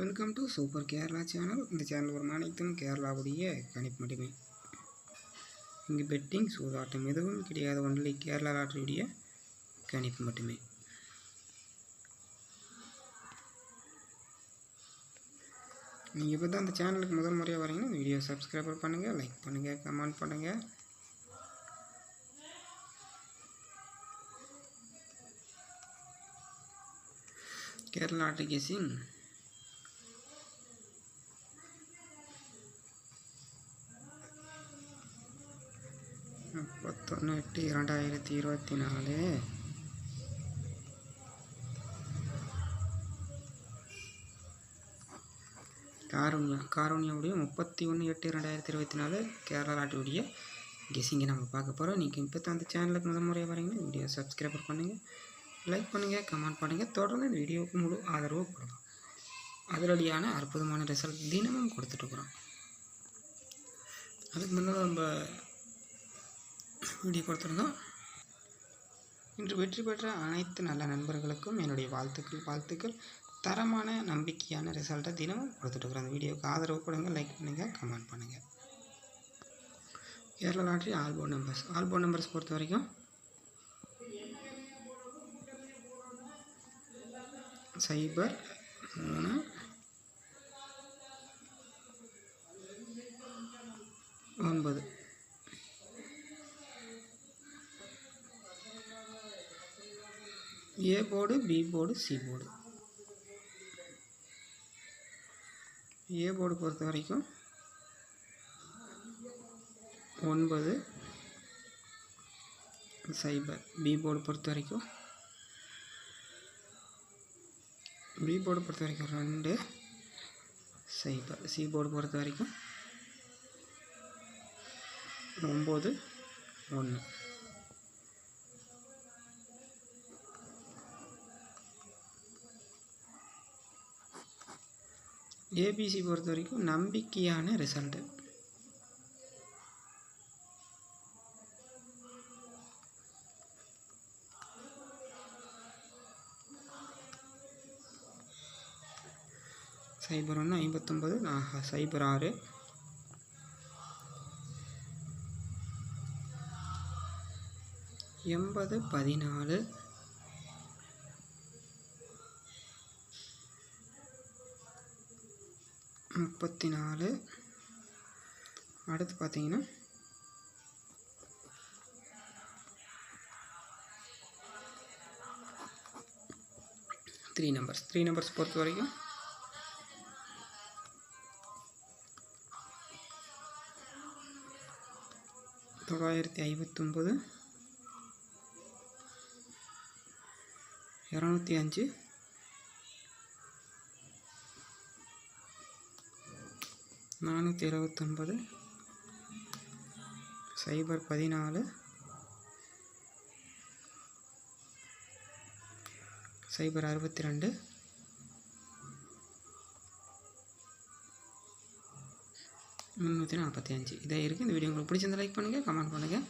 Welcome to super Kerala channel. இந்த channel ஒரு அனைத்தும் கேரளாவுடைய கணிப்பு மட்டுமே. இங்கு பெட்டிங் சூதாட்டம் எதுவும் கிடையாது ஒன்லி கேரளா லாட்டரியுடைய கணிப்பு மட்டுமே. நீங்கள் இப்போ தான் அந்த சேனலுக்கு முதல் முறையாக வரீங்கன்னா இந்த வீடியோ சப்ஸ்கிரைபர் பண்ணுங்கள் லைக் பண்ணுங்கள் கமெண்ட் பண்ணுங்கள் கேரளா லாட்டரி கேசிங் முப்பத்தொன்று எட்டு இரண்டாயிரத்தி இருபத்தி நாலு காரூன்யா காரூன்யாவுடைய முப்பத்தி ஒன்று எட்டு ரெண்டாயிரத்தி இருபத்தி நாலு கேரளா நாட்டுடைய கெஸிங்கை நம்ம பார்க்க போகிறோம் நீங்கள் இப்போ தான் அந்த சேனலுக்கு முதல் முறையாக வரீங்கன்னா வீடியோ சப்ஸ்கிரைபர் பண்ணுங்கள் லைக் பண்ணுங்கள் கமெண்ட் பண்ணுங்கள் தொடர்ந்து இந்த வீடியோவுக்கு முழு ஆதரவு கொடுங்க. அதிரடியான அற்புதமான ரிசல்ட் தினமும் கொடுத்துட்ருக்குறோம் அதுக்கு முன்னால் நம்ம வீடியோ கொடுத்துருந்தோம். இன்று வெற்றி பெற்ற அனைத்து நல்ல நண்பர்களுக்கும் என்னுடைய வாழ்த்துக்கள் வாழ்த்துக்கள். தரமான நம்பிக்கையான ரிசல்ட்டை தினமும் கொடுத்துட்ருக்குறோம் அந்த வீடியோவுக்கு ஆதரவு கொடுங்க லைக் பண்ணுங்கள் கமெண்ட் பண்ணுங்கள் கேரளா லாட்ரி ஆல்போன் நம்பர்ஸ் ஆல்போன் நம்பர்ஸ் பொறுத்த வரைக்கும் சைபர் மூணு. ஒன்பது. A board B board C board A board பொறுத்த வரைக்கும். ஒன்பது. சைபர். பி போர்டு பொறுத்த வரைக்கும். பி போர்டு பொறுத்த வரைக்கும் ரெண்டு. சைபர். சி போர்டு பொறுத்த வரைக்கும் ஒம்பது ஒன்று. ஏபிசி பொறுத்த வரைக்கும் நம்பிக்கையான ரிசல்ட்டு சைபர் ஒன்று ஐம்பத்தொம்பது சைபர் ஆறு. எண்பது பதினாலு. முப்பத்தி நாலு அடுத்து பார்த்தீங்கன்னா த்ரீ நம்பர்ஸ் த்ரீ நம்பர்ஸ் பொறுத்த வரைக்கும் தொள்ளாயிரத்தி ஐம்பத்தொம்பது இரநூத்தி அஞ்சு நானூற்றி இருபத்தொன்பது. சைபர் பதினாலு. சைபர் அறுபத்தி ரெண்டு முந்நூற்றி நாற்பத்தி அஞ்சு. இதாக இருக்குது இந்த வீடியோ உங்களுக்கு பிடிச்சிருந்தா லைக் பண்ணுங்கள் கமெண்ட் பண்ணுங்கள்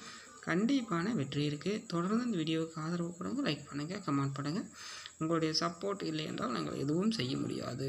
கண்டிப்பான வெற்றி இருக்குது தொடர்ந்து இந்த வீடியோவுக்கு ஆதரவு கொடுங்க லைக் பண்ணுங்கள் கமெண்ட் பண்ணுங்கள் உங்களுடைய சப்போர்ட் இல்லை என்றால் நாங்கள் எதுவும் செய்ய முடியாது.